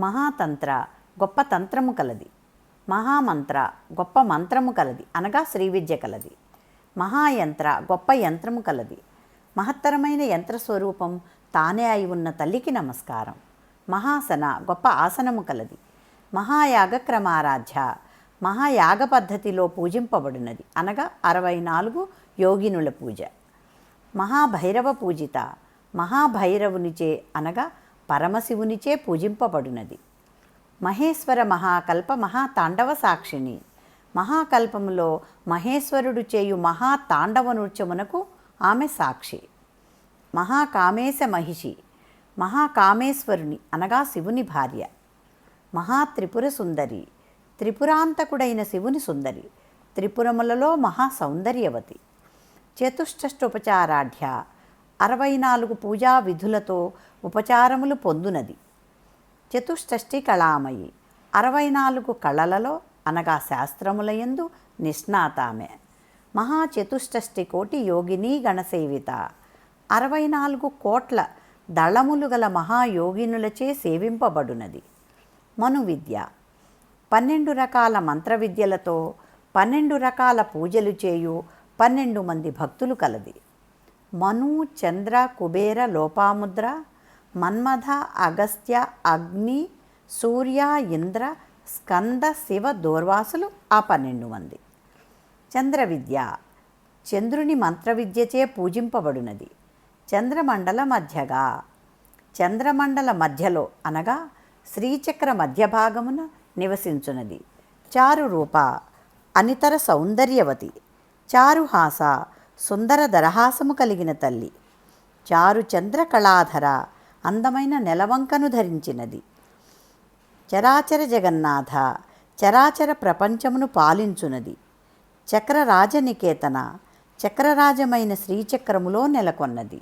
మహాతంత్ర గొప్ప తంత్రము కలది. మహామంత్ర గొప్ప మంత్రము కలది. అనగా శ్రీ విద్య కలది. మహాయంత్ర గొప్ప యంత్రము కలది. మహత్తరమైన యంత్ర స్వరూపం తానే అయి ఉన్న తల్లికి నమస్కారం. మహాసన గొప్ప ఆసనము కలది. మహాయాగ క్రమారాధ్య మహాయాగ పద్ధతిలో పూజింపబడినది. అనగా అరవై నాలుగు యోగినుల పూజ. మహాభైరవ పూజిత మహాభైరవునిచే అనగా పరమశివునిచే పూజింపబడినది. మహేశ్వర మహాకల్ప మహాతాండవ సాక్షిని. మహాకల్పములో మహేశ్వరుడు చేయు మహాతాండవ నృత్యమునకు ఆమె సాక్షి. మహాకామేశ మహిషి. మహాకామేశ్వరుని అనగా శివుని భార్య. మహాత్రిపుర సుందరి. త్రిపురాంతకుడైన శివుని సుందరి. త్రిపురములలో మహా సౌందర్యవతి చతుష్టోపచారాఢ్య అరవై నాలుగు పూజా విధులతో ఉపచారములు పొందునది. చతుష్టష్టి కళామయి అరవై నాలుగు కళలలో అనగా శాస్త్రములయందు నిష్ణాతామె. మహాచతుష్టష్టి కోటి యోగిని గణసేవిత. అరవై నాలుగు కోట్ల దళములు గల మహాయోగినులచే సేవింపబడునది. మను విద్య పన్నెండు రకాల మంత్ర విద్యలతో పన్నెండు రకాల పూజలు చేయు పన్నెండు మంది భక్తులు కలది. మను చంద్ర కుబేర లోపాముద్ర మన్మథ అగస్త్య అగ్ని సూర్య ఇంద్ర స్కంద శివ దూర్వాసులు ఆ పన్నెండు మంది. చంద్ర విద్య చంద్రుని మంత్ర విద్యచే పూజింపబడినది. చంద్రమండల మధ్యగా చంద్రమండల మధ్యలో అనగా శ్రీచక్ర మధ్య భాగమున నివసించున్నది చారు రూప అనితర సౌందర్యవతి. చారుహాస సుందర దరహాసము కలిగిన తల్లి. చారు చంద్ర కళాధర అందమైన నెలవంకను ధరించినది. చరాచర జగన్నాథ చరాచర ప్రపంచమును పాలించునది. చక్రరాజనికేతన చక్రరాజమైన శ్రీచక్రములో నెలకొన్నది.